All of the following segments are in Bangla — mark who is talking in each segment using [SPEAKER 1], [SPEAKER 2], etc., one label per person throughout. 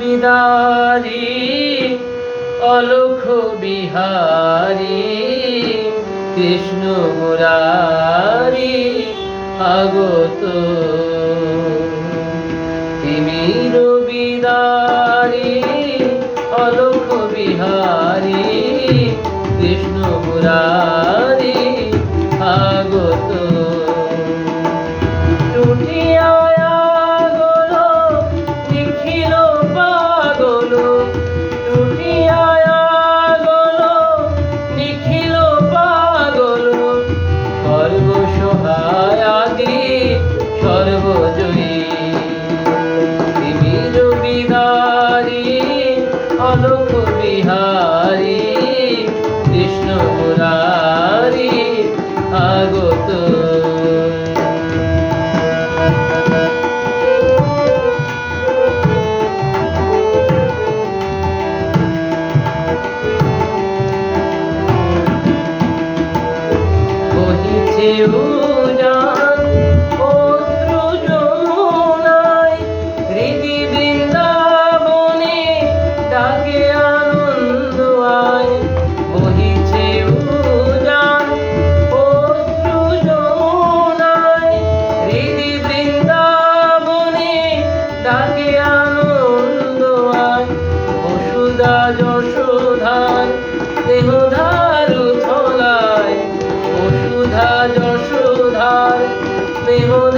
[SPEAKER 1] বিদারি অলোক বিহারি কৃষ্ণ মুরারি আগত। তিমির বিদারি অলোক বিহারি কৃষ্ণ মুরারি সর্বজয়ী তিমির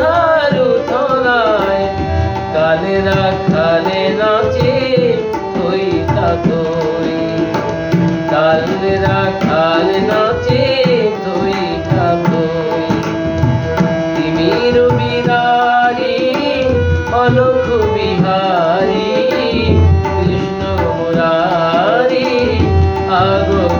[SPEAKER 1] দেহধার থলায় কালেরা খালে নাচে থই তাতই কালেরা খালে নাচে থই তাতই তিমির বিদারি অলোক বিহারি, কৃষ্ণ মুরারি আগত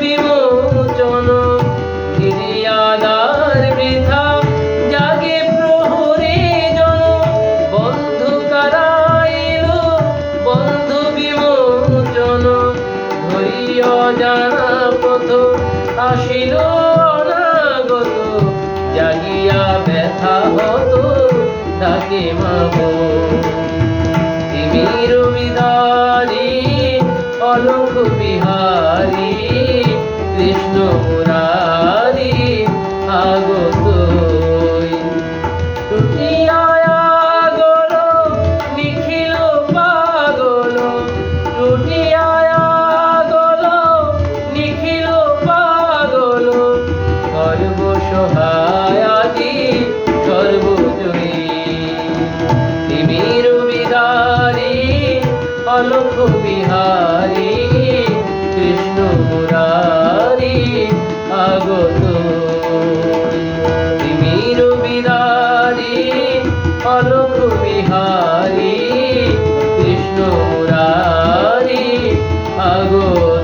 [SPEAKER 1] বিমোচন গিরিয়াদার বৃথা, জাগে প্রহরী জন, বন্ধু কারাইল বন্ধু বিমোচন ধৈর্য জানা পথ আসিল অনাগত, জাগিয়া ব্যথা হতো, ডাকে মাগো। মুরারি আগত নিখিল পাগল। টুটিয়া গল নিখিল পাগল। সর্বসহায়াদি, সর্বজয়ী। তিমির বিদারি অলোক বিহারি, কৃষ্ণ মুরারি। আগত। তিমির বিদারি অলোক বিহারি কৃষ্ণ মুরারি আগত।